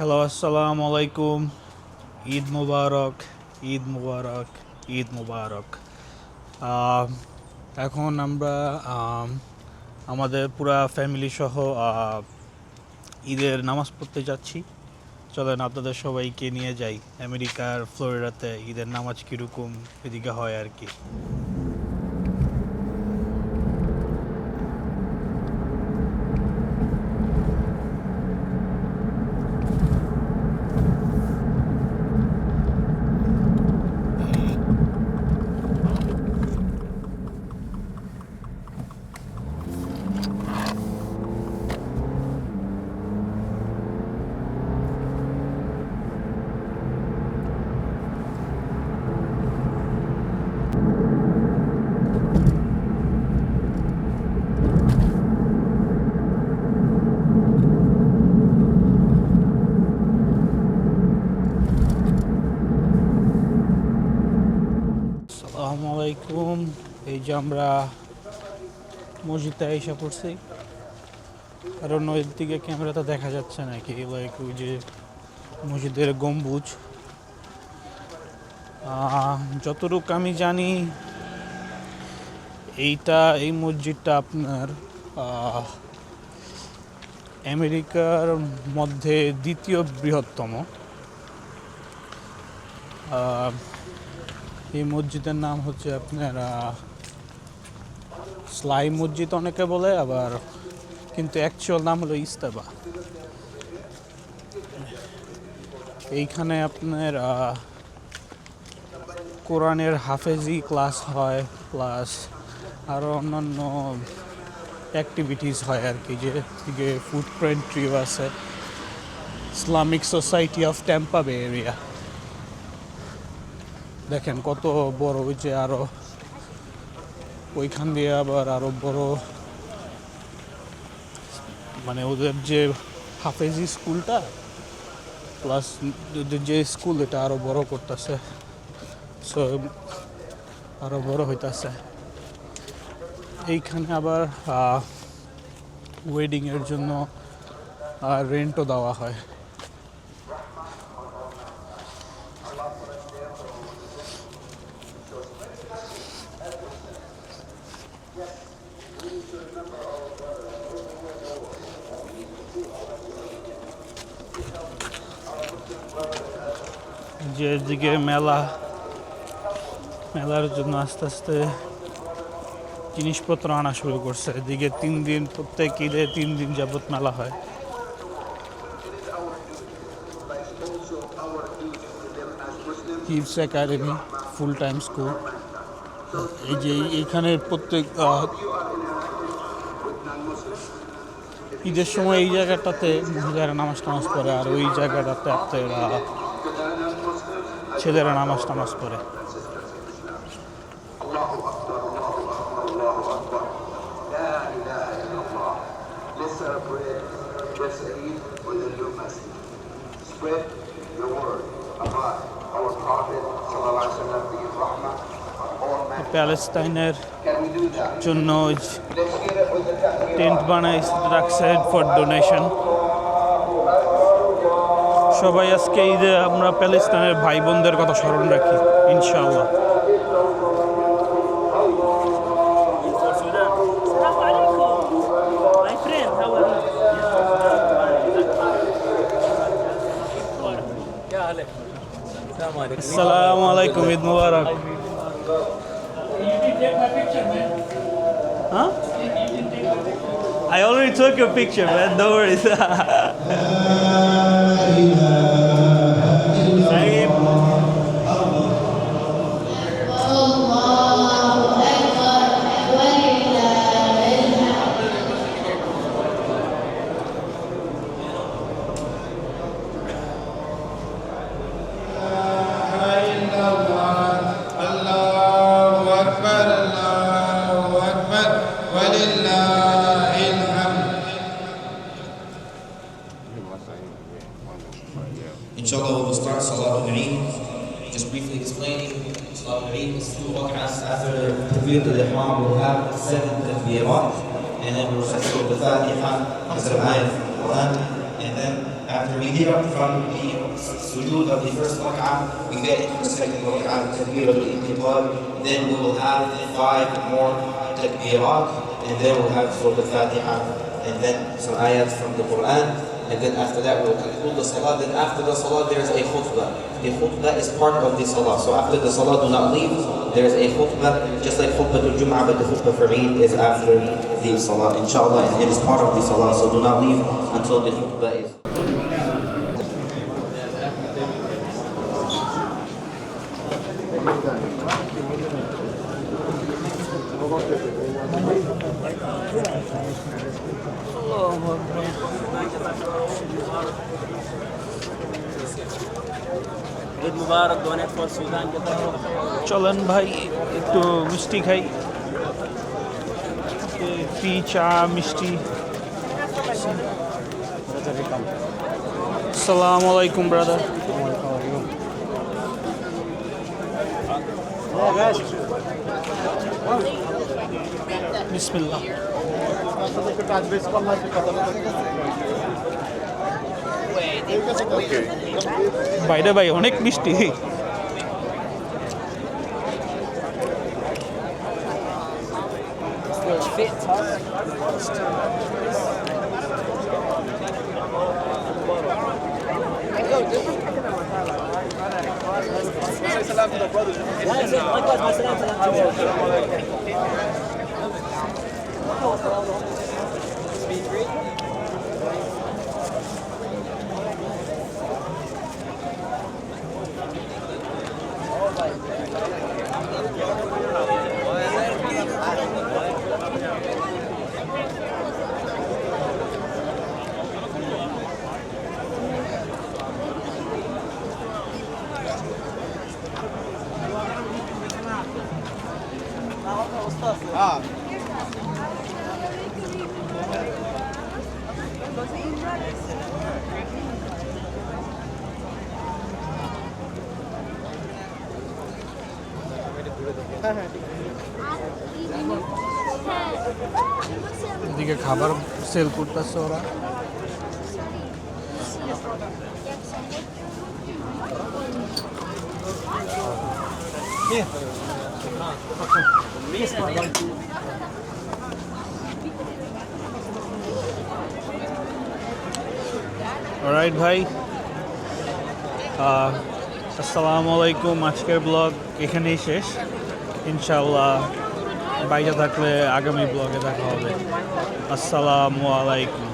Hello আসসালামু আলাইকুম ঈদ মুবারক ঈদ মুবারক ঈদ মুবারক এখন আমরা আম, আমাদের পুরা ফ্যামিলি সহ আহ, ঈদের নামাজ পড়তে যাচ্ছি। চলেন আপনাদের সবাইকে নিয়ে যাই। আমেরিকার ফ্লোরিডাতে ঈদের নামাজ কীরকম এদিকে হয় আর কি আসসালামু আলাইকুম এই যে আমরা মসজিদে এসে পড়ছি। কারণ ওই দিকে ক্যামেরাতে দেখা যাচ্ছে না কি লাইক ওই যে মসজিদের গম্বুজ। যতটুক আমি জানি, এইটা, এই মসজিদটা আপনার আমেরিকার মধ্যে দ্বিতীয় বৃহত্তম। এই মসজিদের নাম হচ্ছে আপনার স্লাই মসজিদ অনেকে বলে, আবার কিন্তু অ্যাকচুয়াল নাম হলো ইস্তাবা। এইখানে আপনার কোরআনের হাফেজি ক্লাস হয় প্লাস আরও অন্যান্য অ্যাক্টিভিটিস হয় আর কি, যে যে ফুটপ্রিন্ট ট্রিপ আছে। Islamic society of Tampa Bay area দেখেন কত বড় যে আরও ওইখান দিয়ে আবার আরও বড় মানে ওদের যে হাফেজি স্কুলটা প্লাস যে স্কুল, এটা আরও বড় করতেছে। সো আরও বড় হইতাছে। এইখানে আবার ওয়েডিং এর জন্য রেন্টও দেওয়া হয়। যে দিকে মেলা, মেলার জন্য আস্তে আস্তে জিনিসপত্র আনা শুরু করছে। এদিকে তিন দিন, প্রত্যেক ঈদে তিন দিন যাবত মেলা হয়। হিপস একাডেমি ফুল টাইম স্কুল এই যে এইখানে প্রত্যেক ঈদের সময় এই জায়গাটাতে মহিলারা নামাজ টামাজ পড়ে আর ওই জায়গাটাতে আপনার ছেলেরা নামাজ টামাজ পড়ে. Spread the word about our Prophet Sallallahu Alaihi Wasallam being rahmah. প্যালেস্তাইনের that? জন্য. টেন্ট বানাই রাখছে ফর ডোনেশন সবাই আজকে ঈদে আমরা প্যালেস্তানের ভাই বোনদের কথা স্মরণ রাখি ইনশাআল্লাহ Assalamu alaikum. My friend, Huh? I already took your picture, man. Don't worry. Inshallah, we will start Salatul Eid. Just briefly explaining, Salatul Eid is two rak'ahs after Takbir al-Ihram. We'll have seven takbirat, and then we'll recite the Fatiha, as an ayah of the Quran, and then after we get up from the sujood of the first rak'ah, we get into the second rak'ah, takbir al-intiqal, then we will have five more takbirat, and then we'll have Surah Al-Fatiha, and then some ayats from the Quran, and then after that we'll conclude the salah. Then after the salah there is a khutbah. The khutbah is part of the salah. So after the salah do not leave, there is a khutbah, just like khutbah al-Jum'ah, but the khutbah for Eid is after the salah, inshallah, and it is part of the salah. So do not leave until the khutbah is. Eid Mubarak for के तरफ़ चलन भाई, एक तो मिष्टी खाई P चा मिष्टी। सलाम brother. बिस्मिल्लाह। বাইরে ভাই অনেক মিষ্টি। এদিকে খাবার সেল করতেছে ওরা। রাইট ভাই আসসালামু আলাইকুম আজকের ব্লগ এখানেই শেষ। ইনশাআল্লাহ, বাইরে থাকলে আগামী ব্লগে দেখা হবে। আসসালামু আলাইকুম।